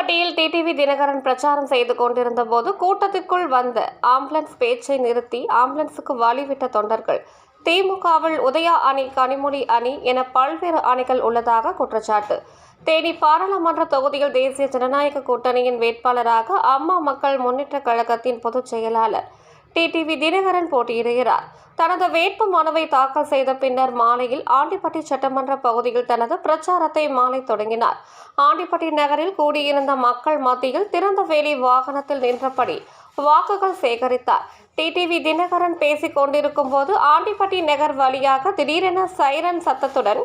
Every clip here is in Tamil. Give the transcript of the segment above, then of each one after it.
ஆண்டிப்பட்டியில் டிடிவி தினகரன் பிரச்சாரம் செய்து கொண்டிருந்த போது கூட்டத்திற்குள் வந்த ஆம்புலன்ஸ் பேச்சை நிறுத்தி ஆம்புலன்ஸுக்கு வழிவிட்ட தொண்டர்கள் திமுகவில் உதயா அணி கனிமொழி அணி என பல்வேறு அணிகள் உள்ளதாக குற்றச்சாட்டு. தேனி பாராளுமன்ற தொகுதியில் தேசிய ஜனநாயக கூட்டணியின் வேட்பாளராக அம்மா மக்கள் முன்னேற்றக் கழகத்தின் பொதுச் செயலாளர் டிடிவி தினகரன் போட்டியிடுகிறார். தனது வேட்பு மனுவை தாக்கல் செய்த பின்னர் மாலையில் ஆண்டிப்பட்டி சட்டமன்ற பகுதியில் தனது பிரச்சாரத்தை மாலை தொடங்கினார். ஆண்டிப்பட்டி நகரில் கூடியிருந்த மக்கள் மத்தியில் திறந்த வேலி வாகனத்தில் நின்றபடி வாக்குகள் சேகரித்தார். டிடிவி தினகரன் பேசிக் கொண்டிருக்கும் போது ஆண்டிப்பட்டி நகர் வழியாக திடீரென சைரன் சத்தத்துடன்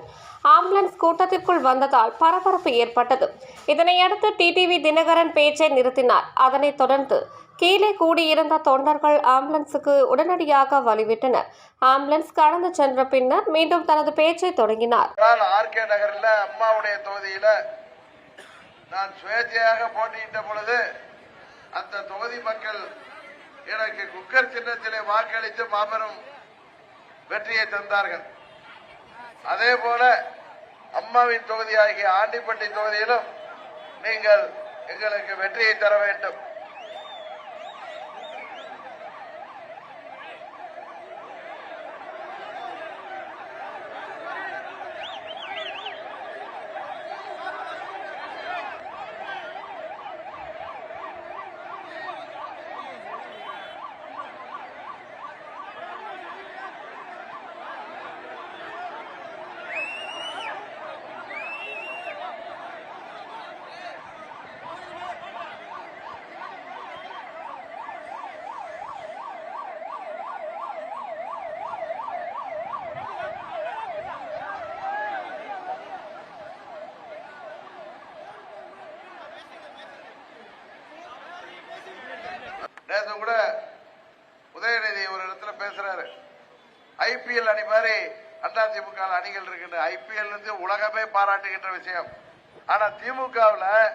ஆம்புலன்ஸ் கூட்டத்திற்குள் வந்ததால் பரபரப்பு ஏற்பட்டது. இதனையடுத்து டிடிவி தினகரன் பேச்சை நிறுத்தினார். அதனைத் தொடர்ந்து கீழே கூடியிருந்த தொண்டர்கள் ஆம்புலன்ஸுக்கு உடனடியாக வழிவிட்டனர். ஆம்புலன்ஸ் கடந்து சென்ற பின்னர் மீண்டும் தனது பேச்சை தொடங்கினார். நான் ஆர்கே நகரில் அம்மாவுடைய தொகுதியில் நான் சுயேட்சையாக போட்டியிட்ட பொழுது அந்த தொகுதி மக்கள் எனக்கு குக்கர் சின்னத்திலே வாக்களித்து மாபெரும் வெற்றியை தந்தார்கள். அதே போல அம்மாவின் தொகுதியாகிய ஆண்டிப்பட்டி தொகுதியிலும் நீங்கள் எங்களுக்கு வெற்றியை தர வேண்டும். நேற்று கூட உதயநிதி ஒரு இடத்துல பேசுறாரு. ஐபிஎல் அணி மாதிரி அதிமுக அணிகள் இருக்குன்னு ஐபிஎல் உலகமே பாராட்டுகின்ற விஷயம். ஆனா திமுகவில்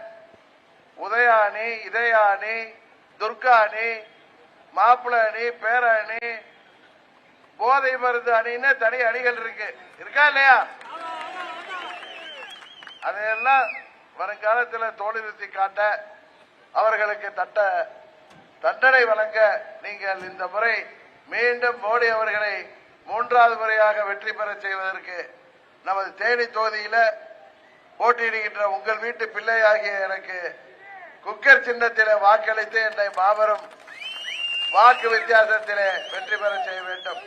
உதயாணி இதயாணி அணி துர்கா அணி மாப்பிள அணி பேர அணி போதை மருந்து அணின்னு தனி அணிகள் இருக்கு. இருக்கா இல்லையா? அதையெல்லாம் வருங்காலத்தில் தோல்நிறுத்தி காட்ட அவர்களுக்கு தட்ட தண்டனை வழங்க நீங்கள் இந்த முறை மீண்டும் மோடி அவர்களை மூன்றாவது முறையாக வெற்றி பெற செய்வதற்கு நமது தேனி தொகுதியில போட்டியிடுகின்ற உங்கள் வீட்டு பிள்ளையாகிய எனக்கு குக்கர் சின்னத்திலே வாக்களித்து என்னை மாபெரும் வாக்கு வித்தியாசத்திலே வெற்றி பெற செய்ய வேண்டும்.